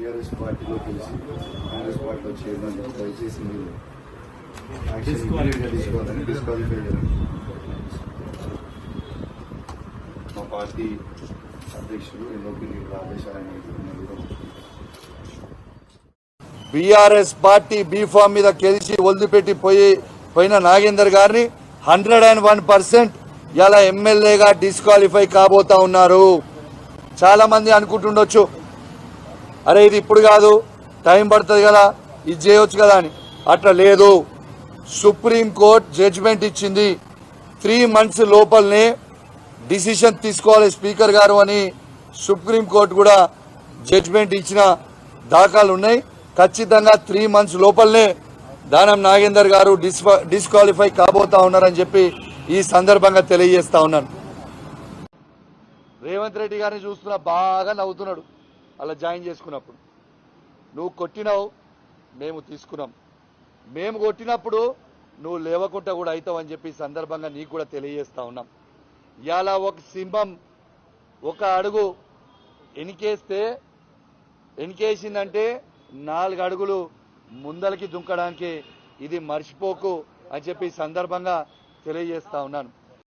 TRS పార్టీలో కలిసి కాంగ్రెస్ పార్టీలో చేరడం దయచేసి మీరు తీసుకోవాలని డిస్క్వాలిఫై మా పార్టీ అధ్యక్షుడు నీళ్ళ ఆదేశాలను బీఆర్ఎస్ పార్టీ బీఫామ్ మీద గెలిచి వదిలిపెట్టి పోయి పోయిన నాగేందర్ గారిని హండ్రెడ్ అండ్ వన్ పర్సెంట్ ఇలా ఎమ్మెల్యేగా డిస్క్వాలిఫై కాబోతా ఉన్నారు. చాలా మంది అనుకుంటుండొచ్చు అరే ఇది ఇప్పుడు కాదు టైం పడుతుంది కదా ఇది చేయొచ్చు కదా అని. అట్లా లేదు. సుప్రీం కోర్ట్ జడ్జిమెంట్ ఇచ్చింది. త్రీ మంత్స్ లోపలనే డిసిషన్ తీసుకోవాలి స్పీకర్ గారు అని సుప్రీంకోర్టు కూడా జడ్జిమెంట్ ఇచ్చిన దాఖలు ఉన్నాయి. ఖచ్చితంగా త్రీ మంత్స్ లోపలనే దానం నాగేందర్ గారు డిస్ఫ- డిస్క్వాలిఫై కాబోతా ఉన్నారని చెప్పి ఈ సందర్భంగా తెలియజేస్తా ఉన్నాను. రేవంత్ రెడ్డి గారిని చూస్తున్నా బాగా నవ్వుతున్నాడు. అలా జాయిన్ చేసుకున్నప్పుడు. నువ్వు కొట్టినావు మేము తీసుకున్నాం. మేము కొట్టినప్పుడు నువ్వు లేవకుండా కూడా అవుతావు అని చెప్పి సందర్భంగా నీకు కూడా తెలియజేస్తా ఉన్నాం. ఇలా ఒక సింహం ఒక అడుగు ఎనికేస్తే ఎనికేసిందంటే నాలుగు అడుగులు ముందలకి దుంకడానికి ఇది మర్చిపోకు అని చెప్పి సందర్భంగా తెలియజేస్తా ఉన్నాను.